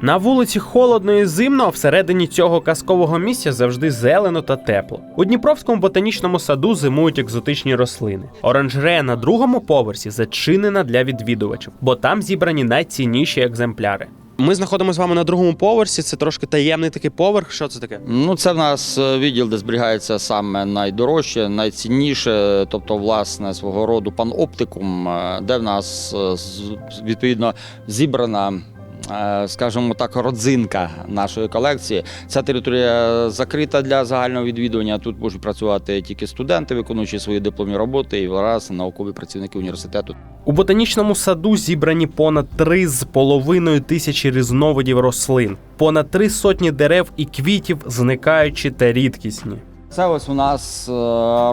На вулиці холодно і зимно, а всередині цього казкового місця завжди зелено та тепло. У Дніпровському ботанічному саду зимують екзотичні рослини. Оранжерея на другому поверсі зачинена для відвідувачів, бо там зібрані найцінніші екземпляри. Ми знаходимося з вами на другому поверсі. Це трошки таємний такий поверх. Що це таке? Ну, це в нас е, відділ, де зберігається саме найдорожче, найцінніше, тобто, власне, свого роду паноптикум, е, де в нас е, відповідно зібрана. Е, Скажімо так, родзинка нашої колекції. Ця територія закрита для загального відвідування. Тут можуть працювати тільки студенти, виконуючи свої дипломні роботи, і раз наукові працівники університету. У ботанічному саду зібрані понад три з половиною тисячі різновидів рослин, понад три сотні дерев і квітів, зникаючі та рідкісні. Це ось у нас е,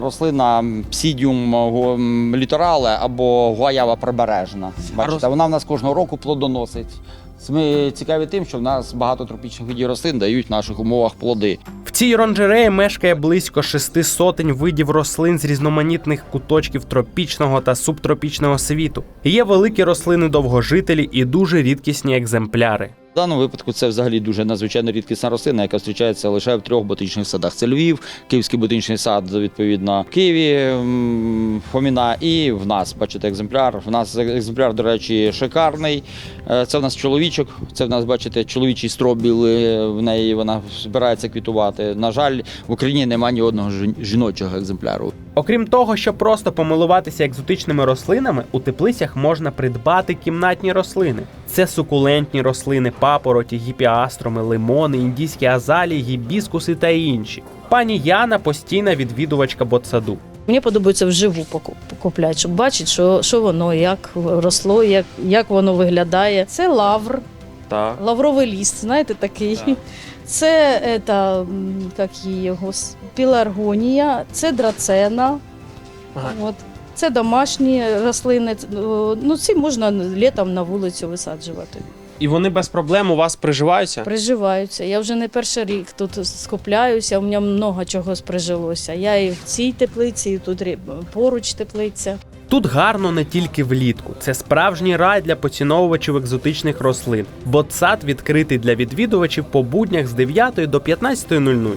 рослина псідіум літорале або гуаява прибережна. Бачите, вона в нас кожного року плодоносить. Ми цікаві тим, що в нас багато тропічних видів рослин дають в наших умовах плоди. В цій оранжереї мешкає близько шести сотень видів рослин з різноманітних куточків тропічного та субтропічного світу. Є великі рослини довгожителі і дуже рідкісні екземпляри. В даному випадку це взагалі дуже надзвичайно рідкісна рослина, яка зустрічається лише в трьох ботанічних садах. Це Львів, Київський ботанічний сад, відповідно, в Києві Фоміна, і в нас, бачите, екземпляр. В нас екземпляр, до речі, шикарний. Е, Це в нас чоловічок. Це в нас, бачите, чоловічий стробіл. е, В неї вона збирається квітувати. На жаль, в Україні немає ні одного жін- жіночого екземпляру. Окрім того, що просто помилуватися екзотичними рослинами, у теплицях можна придбати кімнатні рослини. Це сукулентні рослини, папороті, гіпіастроми, лимони, індійські азалії, гібіскуси та інші. Пані Яна постійна відвідувачка ботсаду. Мені подобається вживу поку- покупляти, щоб бачити, що, що воно, як росло, як, як воно виглядає. Це лавр, Так. лавровий ліст, знаєте, такий. Так. Це ета, як її його, піларгонія, це драцена. Ага. От. Це домашні рослини. Ну, ці можна літом на вулицю висаджувати. І вони без проблем у вас приживаються? Приживаються. Я вже не перший рік тут скупляюся, у мене много чого прижилося. Я і в цій теплиці, і тут поруч теплиця. Тут гарно не тільки влітку. Це справжній рай для поціновувачів екзотичних рослин. Ботсад відкритий для відвідувачів по буднях з 9 до 15.00.